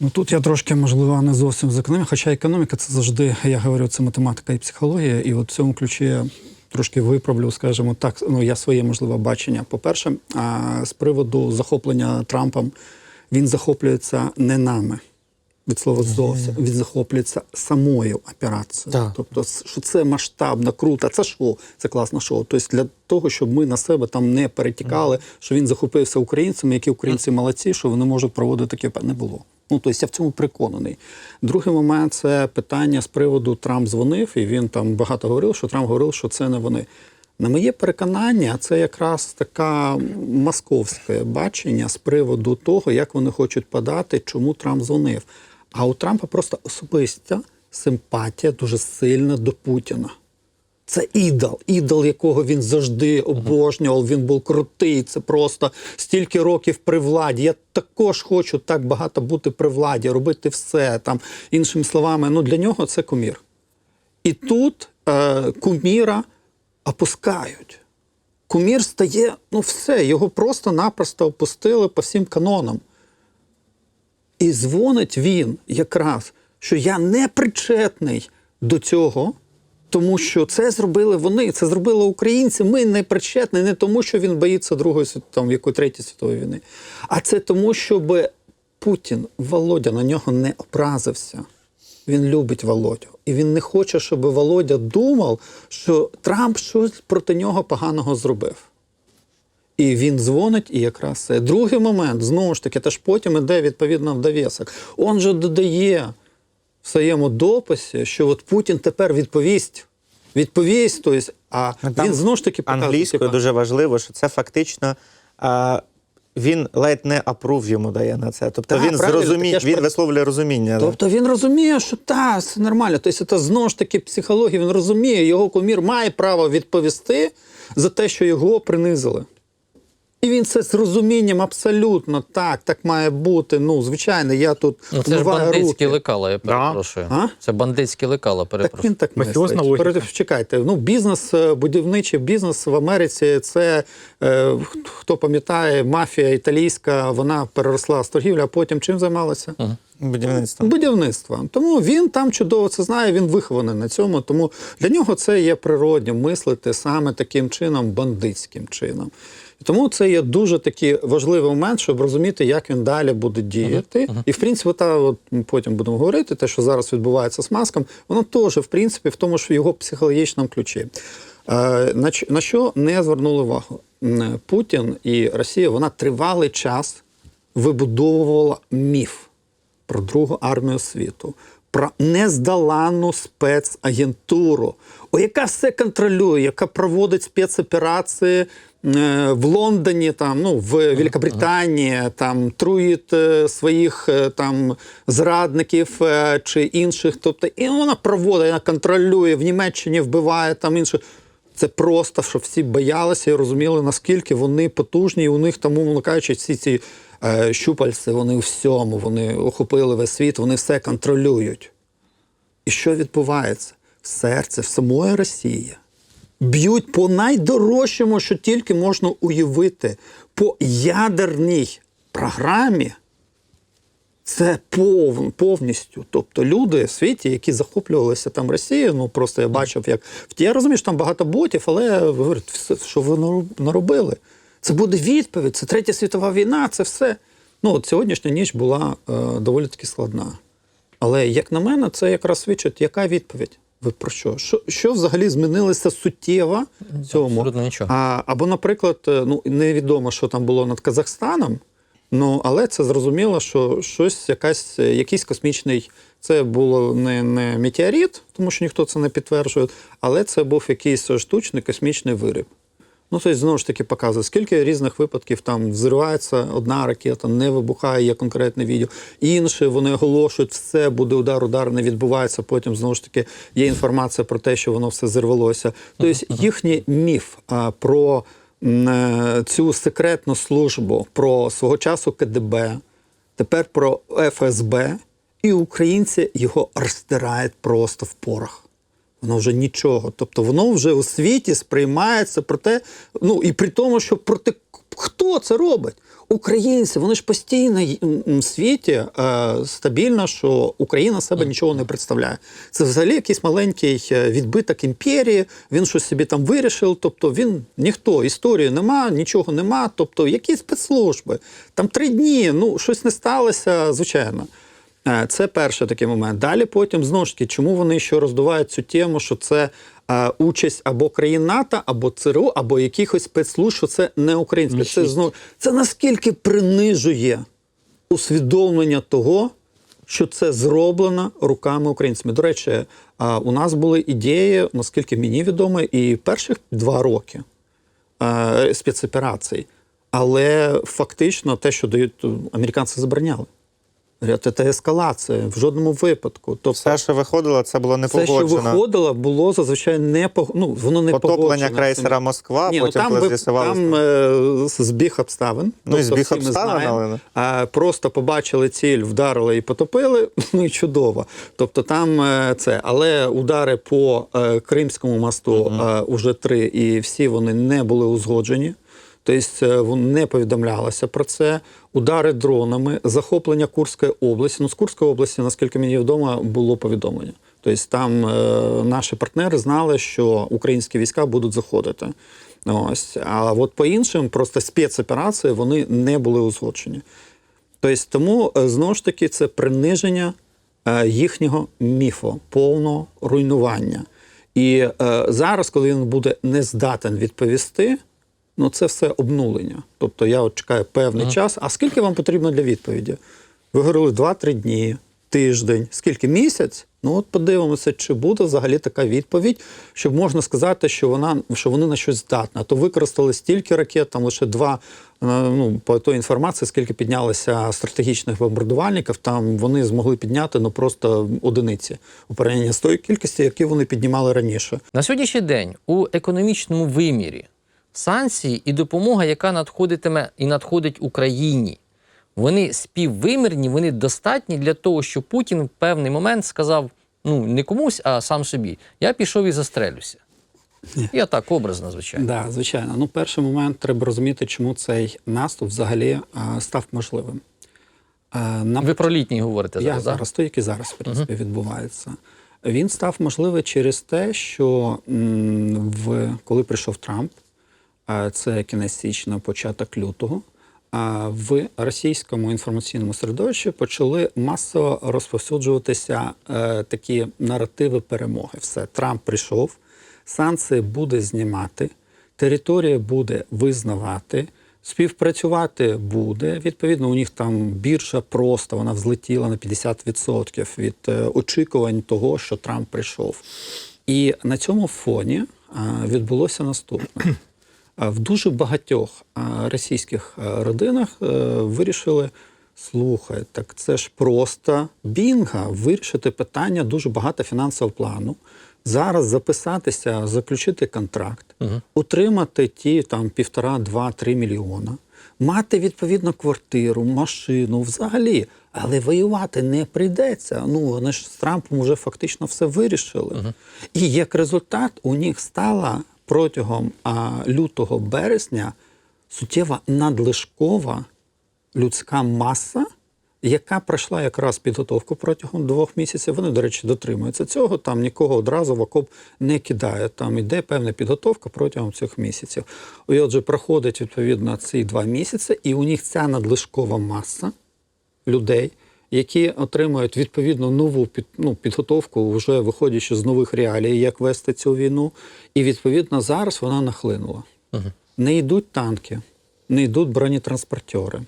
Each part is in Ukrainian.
Ну тут я трошки, можливо, не зовсім з економіки, хоча економіка це завжди, я говорю, це математика і психологія. І от в цьому ключі я трошки виправлю, скажімо так, ну я своє можливе бачення. По-перше, з приводу захоплення Трампом, він захоплюється не нами. Від слова зовсім він захоплюється самою операцією. Так. Тобто, що це масштабно, круто, це шоу, це класне шоу. Тобто для того, щоб ми на себе там не перетікали, що він захопився українцями, які українці молодці, що вони можуть проводити таке не було. Ну тобто я в цьому переконаний. Другий момент це питання з приводу Трамп дзвонив, і він там багато говорив, що Трамп говорив, що це не вони. На моє переконання, це якраз така московське бачення з приводу того, як вони хочуть подати, чому Трамп дзвонив. А у Трампа просто особиста симпатія дуже сильна до Путіна. Це ідол, ідол, якого він завжди обожнював. Він був крутий. Це просто стільки років при владі. Я також хочу так багато бути при владі, робити все там. Іншими словами, ну для нього це кумір. І тут е, куміра опускають. Кумір стає, ну все, його просто-напросто опустили по всім канонам. І дзвонить він якраз, що я не причетний до цього, тому що це зробили вони, це зробили українці. Ми не причетні не тому, що він боїться Другої там, якої третьої світової війни, а це тому, щоб Путін, Володя на нього не образився. Він любить Володю. І він не хоче, щоб Володя думав, що Трамп щось проти нього поганого зробив. І він дзвонить, і якраз це. Другий момент, знову ж таки, теж потім іде відповідно в довісок. Он же додає в своєму дописі, що от Путін тепер відповість. Відповість, тобто, а Там він знову ж таки показує, англійською типа, дуже важливо, що це фактично. А, він ледь не апрув йому дає на це. Тобто Так, він зрозуміє, так він висловлює розуміння. Тобто він розуміє, що та, все нормально. Тобто це знову ж таки психологія. Він розуміє, його кумір має право відповісти за те, що його принизили. І він це з розумінням абсолютно так, так має бути. Ну, звичайно, я тут Ну, це ж бандитські руки. лекала, я перепрошую. А? Це бандитські лекала, Так він так Мафіозна мислить. логіка. Перед- Чекайте, ну бізнес, е, будівничий бізнес в Америці. Це е, хто пам'ятає, мафія італійська, вона переросла з торгівлі, а потім чим займалася? Будівництво. Будівництво. Тому він там чудово це знає, він вихований на цьому. Тому для нього це є природньо мислити саме таким чином, бандитським чином. І тому це є дуже такий важливий момент, щоб розуміти, як він далі буде діяти. І в принципі, та от ми потім будемо говорити, те, що зараз відбувається з маском, воно теж, в принципі, в тому, що в його психологічному ключі. Е, На, на що не звернули увагу? Путін і Росія вона тривалий час вибудовувала міф про Другу армію світу, про нездоланну спецагентуру, о, яка все контролює, яка проводить спецоперації в Лондоні, там, ну, в Великобританії, там, труїть е, своїх е, там, зрадників е, чи інших. Тобто, і вона проводить, вона контролює, в Німеччині вбиває там інших. Це просто, щоб всі боялися і розуміли, наскільки вони потужні, і у них тому, умовно кажучи, всі ці е, щупальці, вони у всьому, вони охопили весь світ, вони все контролюють. І що відбувається? Серце в самої Росії б'ють по найдорожчому, що тільки можна уявити, по ядерній програмі. Це пов, повністю. Тобто люди в світі, які захоплювалися там Росією, ну просто я бачив, як я розумію, що там багато ботів, але говорять, що ви наробили. Це буде відповідь, це третя світова війна, це все. Ну, от сьогоднішня ніч була е, доволі таки складна. Але як на мене, це якраз свідчить, яка відповідь? Ви про що? Що, що взагалі змінилося суттєво в цьому? абсолютно нічого. А, або, наприклад, е, ну невідомо, що там було над Казахстаном. Ну, але це зрозуміло, що щось, якась, е, якийсь космічний. Це було не, не метеорит, тому що ніхто це не підтверджує, але це був якийсь штучний космічний виріб. Ну, тобто, знову ж таки, показує, скільки різних випадків там взривається одна ракета, не вибухає, є конкретне відео. Інші вони оголошують, все буде удар, удар не відбувається. Потім знову ж таки є інформація про те, що воно все зірвалося. Тобто їхній міф а, про м, е, цю секретну службу, про свого часу КДБ, тепер про ФСБ, і українці його розтирають просто в порох. Воно вже нічого. Тобто воно вже у світі сприймається про те, ну і при тому, що проти хто це робить? українці, вони ж постійно в світі е, стабільно, що Україна себе нічого не представляє. Це взагалі якийсь маленький е, відбиток імперії. Він щось собі там вирішив. Тобто він ніхто, історії нема, нічого нема. Тобто, які спецслужби? Там три дні, ну щось не сталося, звичайно. Е, Це перший такий момент. Далі потім знову ж таки, чому вони ще роздувають цю тему, що це е, участь або країн НАТО, або ЦРУ, або якихось спецслужб, що це не українське. Це знову це наскільки принижує усвідомлення того, що це зроблено руками українцями. До речі, а, у нас були ідеї, наскільки мені відомо, і перших два роки е, спецоперацій. Але фактично те, що дають американці забороняли. Це ескалація в жодному випадку. Тобто, Все, що виходило, це було не все, що виходило, було зазвичай не пог... ну, воно не Потоплення погоджено крейсера. Москва, Ні, ну, потім там, коли з'ясувалося. там е, збіг обставин. Ну, Тобто збіг обставин, знаємо. але- А, просто побачили ціль, вдарили і потопили. Ну і чудово. Тобто там е, це. Але удари по е, Кримському мосту е, уже три, і всі вони не були узгоджені. Тобто е, не повідомлялося про це. Удари дронами, захоплення Курської області. Ну, з Курської області, наскільки мені відомо, було повідомлення. Тобто там е, наші партнери знали, що українські війська будуть заходити. Ось. А от по іншим, просто спецоперації вони не були узгоджені. Тобто, тому е, знову ж таки це приниження е, їхнього міфу, повного руйнування. І е, зараз, коли він буде не здатен відповісти, ну це все обнулення. Тобто я от чекаю певний час. А скільки вам потрібно для відповіді? Ви говорили 2-3 дні, тиждень, скільки місяць? Ну от подивимося, чи буде взагалі така відповідь, щоб можна сказати, що вона що вони на щось здатні. А то використали стільки ракет, там лише два. е, Ну по той інформації, скільки піднялося стратегічних бомбардувальників, там вони змогли підняти ну просто одиниці у порівнянні з тою кількістю, які вони піднімали раніше. На сьогоднішній день у економічному вимірі санкції і допомога, яка надходитиме і надходить Україні, вони співвимірні, вони достатні для того, щоб Путін в певний момент сказав: ну не комусь, а сам собі. Я пішов і застрелюся. Я так образно, звичайно. Да, звичайно. Ну, перший момент треба розуміти, чому цей наступ взагалі а, став можливим. А, нам Ви про літній говорите Я зараз. да? зараз, то, який зараз, в принципі, відбувається. Він став можливий через те, що м, в, коли прийшов Трамп, це кінець січня, початок лютого, в російському інформаційному середовищі почали масово розповсюджуватися е, такі наративи перемоги. Все, Трамп прийшов, санкції буде знімати, територія буде визнавати. Співпрацювати буде. Відповідно, у них там біржа просто вона взлетіла на 50% від е, очікувань того, що Трамп прийшов. І на цьому фоні відбулося наступне. В дуже багатьох російських родинах е, вирішили. Слухай, так це ж просто бінга вирішити питання дуже багато фінансового плану. Зараз записатися, заключити контракт, отримати ті там півтора, два, три мільйона, мати відповідну квартиру, машину, взагалі, але воювати не прийдеться. Ну вони ж з Трампом вже фактично все вирішили. І як результат у них стала протягом лютого березня суттєва надлишкова людська маса, яка пройшла якраз підготовку протягом двох місяців. Вони, до речі, дотримуються цього. Там нікого одразу в окоп не кидає. Там іде певна підготовка протягом цих місяців. І отже, проходить відповідно ці два місяці, і у них ця надлишкова маса людей. Які отримують відповідно нову під, ну, підготовку, вже виходячи з нових реалій, як вести цю війну, і відповідно зараз вона нахлинула. Не йдуть танки, не йдуть бронетранспортери.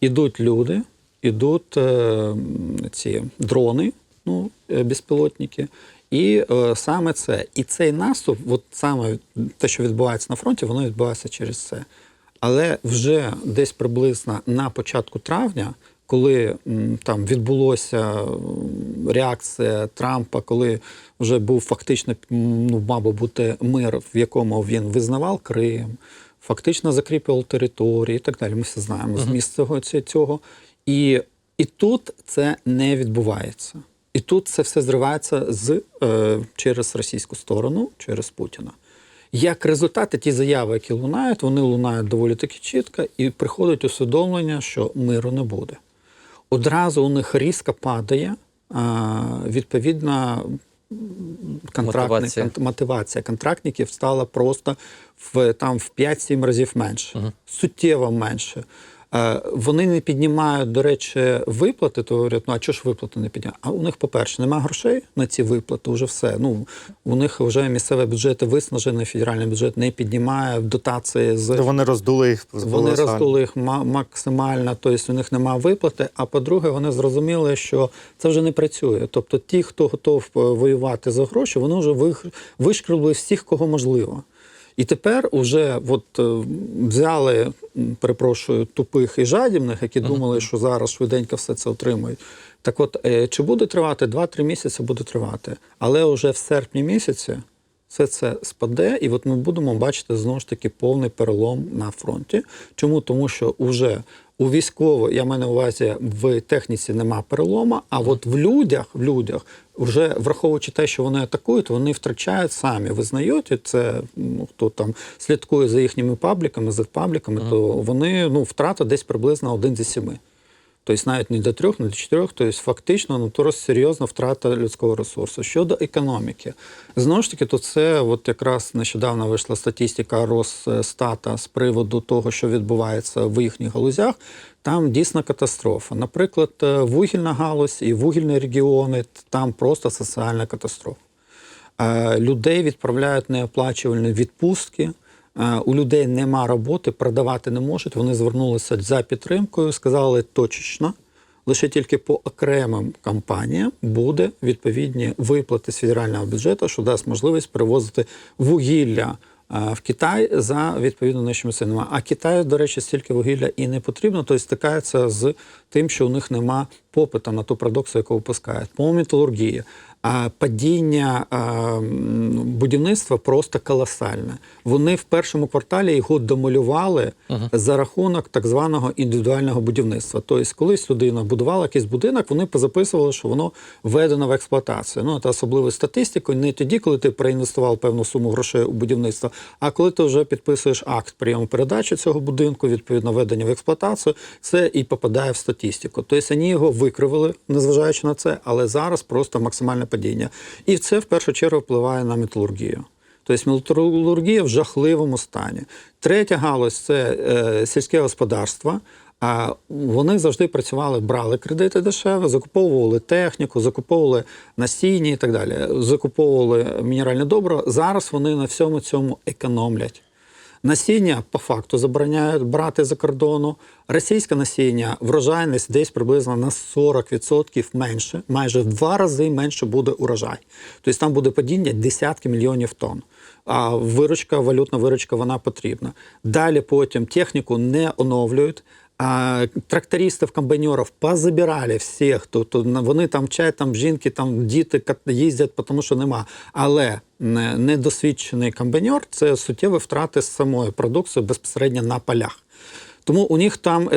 Ідуть люди, ідуть е, ці дрони, ну, е, безпілотники. І е, саме це. І цей наступ, от саме те, що відбувається на фронті, воно відбувається через це. Але вже десь приблизно на початку травня, коли там відбулося реакція Трампа, коли вже був фактично, ну, мабуть, бути мир, в якому він визнавав Крим, фактично закріплював території і так далі. Ми все знаємо зміст цього. цього. І, і тут це не відбувається. І тут це все зривається з, е, через російську сторону, через Путіна. Як результати, ті заяви, які лунають, вони лунають доволі таки чітко, і приходить усвідомлення, що миру не буде. Одразу у них різко падає відповідна Мотивація. кон- мотивація контрактників стала просто в, там, в 5-7 разів менше, суттєво менше. Е, Вони не піднімають, до речі, виплати, то говорять, ну а чого ж виплати не піднімають? А у них, по-перше, немає грошей на ці виплати, вже все. Ну, у них вже місцеві бюджети виснажені, федеральний бюджет не піднімає дотації з То вони роздули їх вони роздули їх ма- максимально, тобто у них немає виплати. А по-друге, вони зрозуміли, що це вже не працює. Тобто, ті, хто готов е, воювати за гроші, вони вже вишкребли всіх, кого можливо. І тепер уже от е, взяли, перепрошую, тупих і жадібних, які думали, що зараз швиденько все це отримають. Так от, е, чи буде тривати 2-3 місяці, буде тривати. Але вже в серпні місяці все це спаде, і от ми будемо бачити знову ж таки повний перелом на фронті. Чому? Тому що уже у військово, я маю на увазі, в техніці нема перелома, а от в людях, в людях, вже враховуючи те, що вони атакують, вони втрачають самі. Визнають і це, ну хто там слідкує за їхніми пабліками, за пабліками, то вони ну втрата десь приблизно один зі семи. Тобто навіть не до трьох, не до чотирьох, тобто фактично ну, серйозна втрата людського ресурсу. Щодо економіки, знову ж таки, то це от якраз нещодавно вийшла статистика Росстата з приводу того, що відбувається в їхніх галузях. Там дійсно катастрофа. Наприклад, е, вугільна галузь і вугільні регіони там просто соціальна катастрофа. Е, Людей відправляють неоплачувальні відпустки. Е, У людей нема роботи, продавати не можуть. Вони звернулися за підтримкою, сказали точечно. Лише тільки по окремим компаніям буде відповідні виплати з федерального бюджету, що дасть можливість перевозити вугілля е, в Китай за відповідно нижчими цінами. А Китаю, до речі, стільки вугілля і не потрібно, тобто стикається з тим, що у них нема попиту на ту продукцію, яку випускають. По металургії. Падіння будівництва просто колосальне. Вони в першому кварталі його домалювали за рахунок так званого індивідуального будівництва. Тобто, колись людина будувала якийсь будинок, вони позаписували, що воно введено в експлуатацію. Ну, це особливо статистикою не тоді, коли ти проінвестував певну суму грошей у будівництво, а коли ти вже підписуєш акт прийому передачі цього будинку, відповідно введення в експлуатацію, це і попадає в статистику. Тобто вони його викривили, незважаючи на це, але зараз просто максимальне падіння. І це в першу чергу впливає на металургію. Тобто металургія в жахливому стані. Третя галузь це е, сільське господарство. А вони завжди працювали, брали кредити дешеве, закуповували техніку, закуповували насіння і так далі. Закуповували мінеральне добро. Зараз вони на всьому цьому економлять. Насіння по факту забороняють брати за кордону. Російське насіння, врожайність десь приблизно на 40% менше, майже в два рази менше буде урожай. Тобто там буде падіння десятки мільйонів тонн. А виручка, валютна виручка, вона потрібна. Далі потім техніку не оновлюють. А трактористів, комбайнерів позабирали всіх. Тобто вони там чай, там жінки, там діти їздять, тому що нема. Але недосвідчений комбайнер це суттєві втрати самої продукції безпосередньо на полях. Тому у них там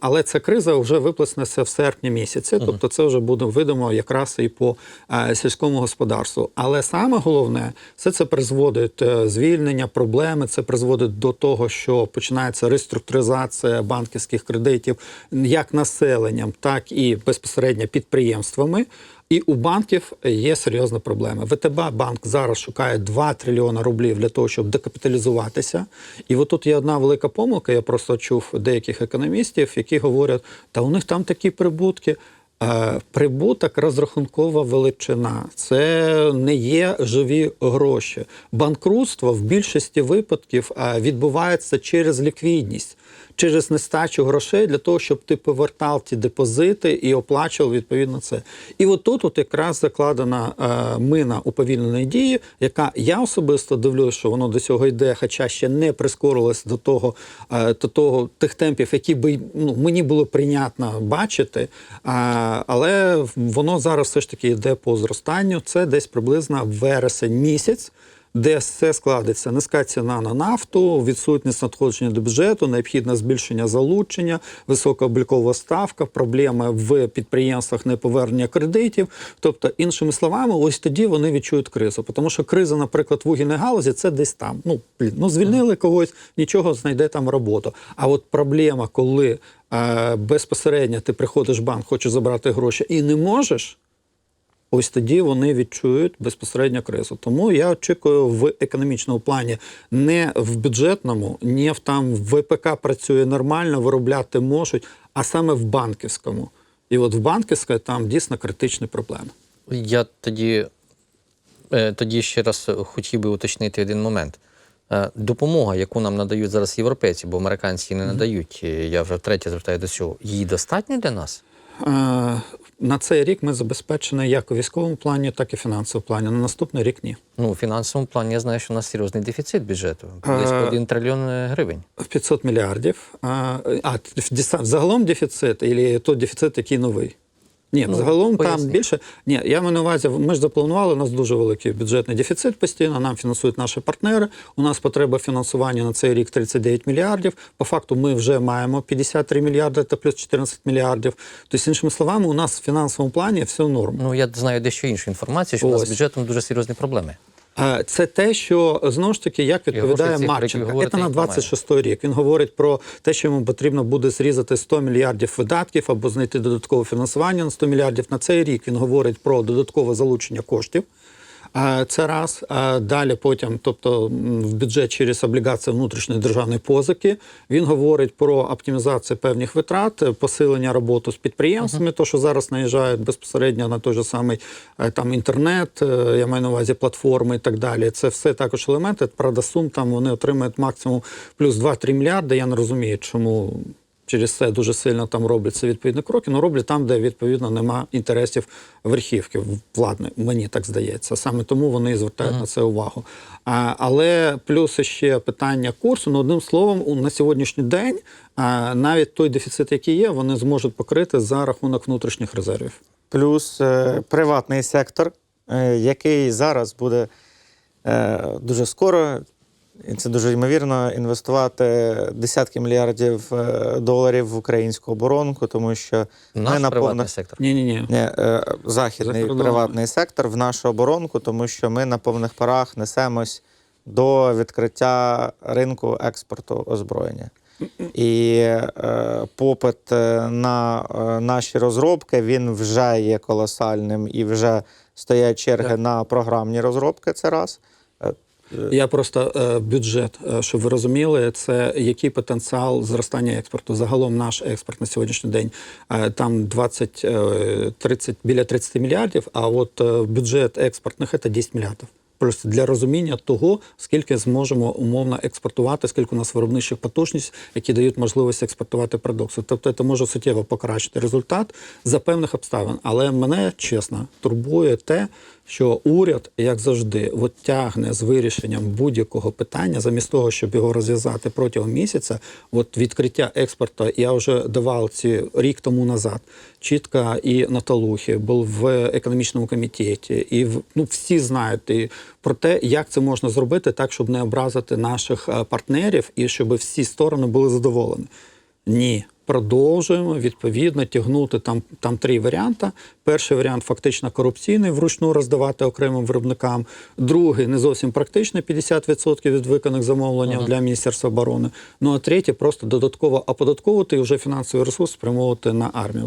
але ця криза вже виплеснеться в серпні місяці. Тобто, це вже буде видимо якраз і по е, сільському господарству. Але саме головне, все це призводить е, звільнення, проблеми. Це призводить до того, що починається реструктуризація банківських кредитів як населенням, так і безпосередньо підприємствами. І у банків є серйозна проблема. ВТБ банк зараз шукає 2 трильйона рублів для того, щоб декапіталізуватися. І от тут є одна велика помилка. Я просто чув деяких економістів, які говорять, та у них там такі прибутки. Е, Прибуток розрахункова величина. Це не є живі гроші. Банкрутство в більшості випадків е, відбувається через ліквідність, через нестачу грошей для того, щоб ти повертав ті депозити і оплачував відповідно це. І от тут от якраз закладена е, мина уповільненої дії, яка я особисто дивлюся, що воно до цього йде, хоча ще не прискорилось до того, е, до того тих темпів, які би ну, мені було прийнятно бачити. А, але воно зараз все ж таки йде по зростанню. Це десь приблизно вересень місяць. Де все складеться низька ціна на нафту, відсутність надходження до бюджету, необхідне збільшення залучення, висока облікова ставка, проблеми в підприємствах неповернення кредитів. Тобто, іншими словами, ось тоді вони відчують кризу. Тому що криза, наприклад, в вугільній галузі це десь там. Ну, ну звільнили когось, нічого знайде там роботу. А от проблема, коли е, безпосередньо ти приходиш в банк, хочеш забрати гроші і не можеш. Ось тоді вони відчують безпосередньо кризу. Тому я очікую в економічному плані не в бюджетному, не в там ВПК працює нормально, виробляти можуть, а саме в банківському. І от в банківській там дійсно критичні проблеми. Я тоді, е, тоді ще раз хотів би уточнити один момент. Е, Допомога, яку нам надають зараз європейці, бо американці не надають, я вже втретє звертаю до цього, її достатньо для нас? Е, На цей рік ми забезпечені як у військовому плані, так і фінансовому плані. На наступний рік ні. Ну, у фінансовому плані я знаю, що у нас серйозний дефіцит бюджету, близько Е, 1 трильйон е, гривень. В 500 мільярдів. А, а загалом дефіцит, або той дефіцит, який новий? Ні, Ну, загалом поясні. там більше. Ні, я маю на увазі, ми ж запланували, у нас дуже великий бюджетний дефіцит постійно, нам фінансують наші партнери. У нас потреба фінансування на цей рік 39 мільярдів. По факту ми вже маємо 53 мільярди та плюс 14 мільярдів. Тобто, іншими словами, у нас в фінансовому плані все норм. Ну, я знаю дещо іншу інформацію, що у нас з бюджетом дуже серйозні проблеми. Це те, що знову ж таки як відповідає Марченко. Це на їх немає. 26 рік. Він говорить про те, що йому потрібно буде зрізати 100 мільярдів видатків або знайти додаткове фінансування на 100 мільярдів. На цей рік він говорить про додаткове залучення коштів. Це раз. Далі потім, тобто в бюджет через облігації внутрішньої державної позики. Він говорить про оптимізацію певних витрат, посилення роботи з підприємствами, то що зараз наїжджають безпосередньо на той же самий е, там інтернет, е, я маю на увазі платформи і так далі. Це все також елементи. Правда, сум там вони отримають максимум плюс 2-3 мільярди. Я не розумію, чому. Через це дуже сильно там робляться відповідні кроки, але роблять там, де відповідно нема інтересів верхівки владної, мені так здається. Саме тому вони і звертають на це увагу. А, але плюс ще питання курсу. Ну, одним словом, у- на сьогоднішній день а, навіть той дефіцит, який є, вони зможуть покрити за рахунок внутрішніх резервів. плюс е, приватний сектор, е, який зараз буде е, дуже скоро, і це дуже ймовірно, інвестувати десятки мільярдів е, доларів в українську оборонку, тому що Наш ми на сектор. Ні, ні, ні. Ні, е, західний За приватний сектор в нашу оборонку, тому що ми на повних парах несемось до відкриття ринку експорту озброєння. І е, попит е, на е, наші розробки він вже є колосальним і вже стоять черги Так. на програмні розробки. Це раз. Е, Я просто е, бюджет, е, щоб ви розуміли, це який потенціал зростання експорту. Загалом наш експорт на сьогоднішній день там 20, е, 30, біля 30 мільярдів, а от бюджет експортних це 10 мільярдів. Просто для розуміння того, скільки зможемо умовно експортувати, скільки у нас виробничих потужність, які дають можливість експортувати продукцію. Тобто це може суттєво покращити результат за певних обставин. Але мене чесно турбує те, що уряд, як завжди, от тягне з вирішенням будь-якого питання, замість того, щоб його розв'язати протягом місяця. От відкриття експорту я вже давав ці рік тому назад. Чітко і на Талухі був в економічному комітеті, і ну всі знають і про те, як це можна зробити так, щоб не образити наших е, партнерів і щоб всі сторони були задоволені. Ні, продовжуємо відповідно тягнути там, там три варіанти. Перший варіант фактично корупційний, вручну роздавати окремим виробникам. Другий не зовсім практичний, 50% від виконаних замовлень для Міністерства оборони. Ну а третій просто додатково оподатковувати і вже фінансовий ресурс спрямовувати на армію.